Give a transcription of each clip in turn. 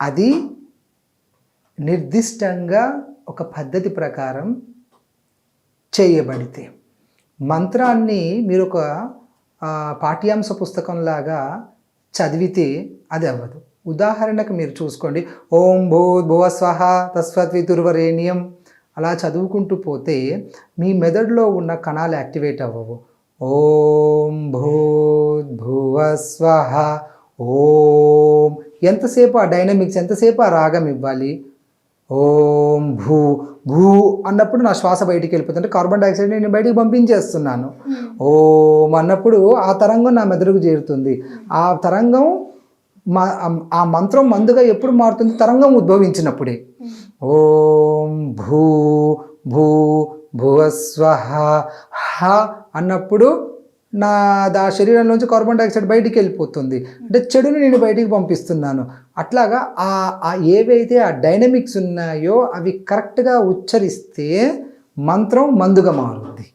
అది నిర్దిష్టంగా ఒక పద్ధతి ప్రకారం చేయబడితే. మంత్రాన్ని మీరు ఒక పాఠ్యాంశ పుస్తకంలాగా చదివితే అది అవ్వదు. ఉదాహరణకు మీరు చూసుకోండి. ఓం భూ భువ స్వహ తస్వత్వితుర్వరేణ్యం అలా చదువుకుంటూ పోతే మీ మెదడులో ఉన్న కణాలు యాక్టివేట్ అవ్వవు. ఓం భూ భువ స్వహ ఓం ఎంతసేపు ఆ డైనమిక్స్ ఎంతసేపు ఆ రాగం ఇవ్వాలి? ఓం భూ భూ అన్నప్పుడు నా శ్వాస బయటికి వెళ్ళిపోతుంటే కార్బన్ డైఆక్సైడ్ నేను బయటికి పంపించేస్తున్నాను. ఓం అన్నప్పుడు ఆ తరంగం నా మెదడుకు చేరుతుంది. ఆ తరంగం మా ఆ మంత్రం మందుగా ఎప్పుడు మారుతుంది? తరంగం ఉద్భవించినప్పుడే. ఓం భూ భూ భువస్వహ హ అన్నప్పుడు నా దా శరీరంలోంచి కార్బన్ డైఆక్సైడ్ బయటికి వెళ్ళిపోతుంది. అంటే చెడుని నేను బయటికి పంపిస్తున్నాను. అట్లాగా ఆ ఆ ఏవైతే ఆ డైనమిక్స్ ఉన్నాయో అవి కరెక్ట్గా ఉచ్చరిస్తే మంత్రం మందుగా మారుతుంది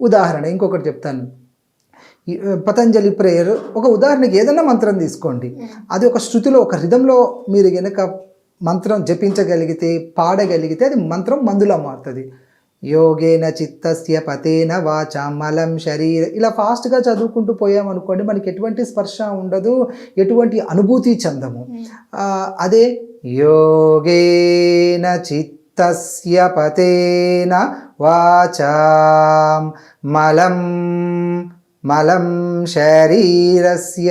ఉదాహరణ ఇంకొకటి చెప్తాను. పతంజలి ప్రేయర్ ఒక ఉదాహరణకి ఏదైనా మంత్రం తీసుకోండి. అది ఒక శృతిలో ఒక రిధంలో మీరు కనుక మంత్రం జపించగలిగితే పాడగలిగితే అది మంత్రం మందులా మారుతుంది. యోగేన చిత్తస్య పతేన వాచామలం శరీర. ఇలా ఫాస్ట్గా చదువుకుంటూ పోయామనుకోండి మనకి ఎటువంటి స్పర్శ ఉండదు ఎటువంటి అనుభూతి చెందము. అదే యోగేన చిత్తస్య పతేన వాచాం మలం మలం శరీరస్య